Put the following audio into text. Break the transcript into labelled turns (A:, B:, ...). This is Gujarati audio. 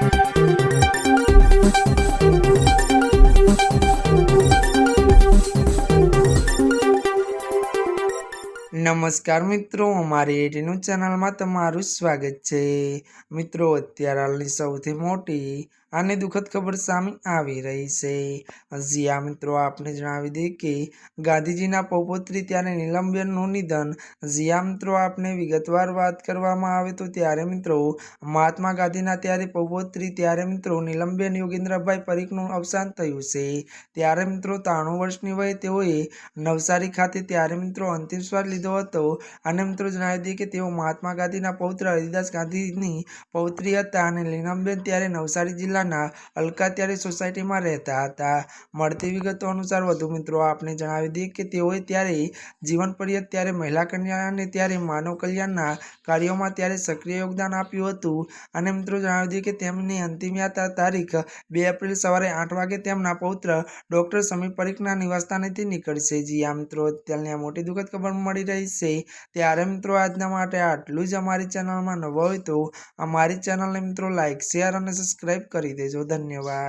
A: Thank you. નમસ્કાર મિત્રો, અમારી એટીનું ચેનલમાં તમારું સ્વાગત છે. મિત્રો, અત્યારે હાલની સૌથી મોટી અને દુઃખદ ખબર સામે આવી રહી છે. હજી આ મિત્રો, આપને જણાવી દઈએ કે ગાંધીજીના પૌપુત્રી ત્યારે નીલમબેનનું નિધન. હજી મિત્રો, આપને વિગતવાર વાત કરવામાં આવે તો ત્યારે મિત્રો, મહાત્મા ગાંધીના ત્યારે પૌપુત્રી, ત્યારે મિત્રો નીલમબેન યોગેન્દ્રભાઈ પરીખનું અવસાન થયું છે. ત્યારે મિત્રો, ત્રાણું વર્ષની વયે તેઓએ નવસારી ખાતે, ત્યારે મિત્રો, અંતિમ શ્વાસ લીધો હતો. અને મિત્રો જણાવી દઈએ કે તેઓ મહાત્મા ગાંધીના પૌત્ર હરિદાસ ગાંધીની પૌત્રી હતા અને લીનમબેન ત્યારે નવસારી જિલ્લાના અલકાત્યારી સોસાયટીમાં રહેતા હતા. મળતી વિગતો અનુસાર વધુ મિત્રો આપણે જણાવી દઈએ કે તેઓએ ત્યારે જીવન પર્યત ત્યારે મહિલા કલ્યાણ અને ત્યારે માનવ કલ્યાણના કાર્યોમાં ત્યારે સક્રિય યોગદાન આપ્યું હતું. અને મિત્રો જણાવી દઈએ કે તેમની અંતિમ યાત્રા તારીખ બે એપ્રિલ સવારે આઠ વાગે તેમના પૌત્ર ડૉક્ટર સમીર પરીખના નિવાસસ્થાનેથી નીકળશે. જી આ મિત્રો, અત્યારની આ મોટી દુઃખદ ખબર મળી રહી છે. ત્યારે મિત્રો, આજના માટે આટલું જ અમારી ચેનલમાં નવો હોય તો અમારી ચેનલને મિત્રો લાઇક શેર અને સબસ્ક્રાઈબ કરી દેજો. ધન્યવાદ.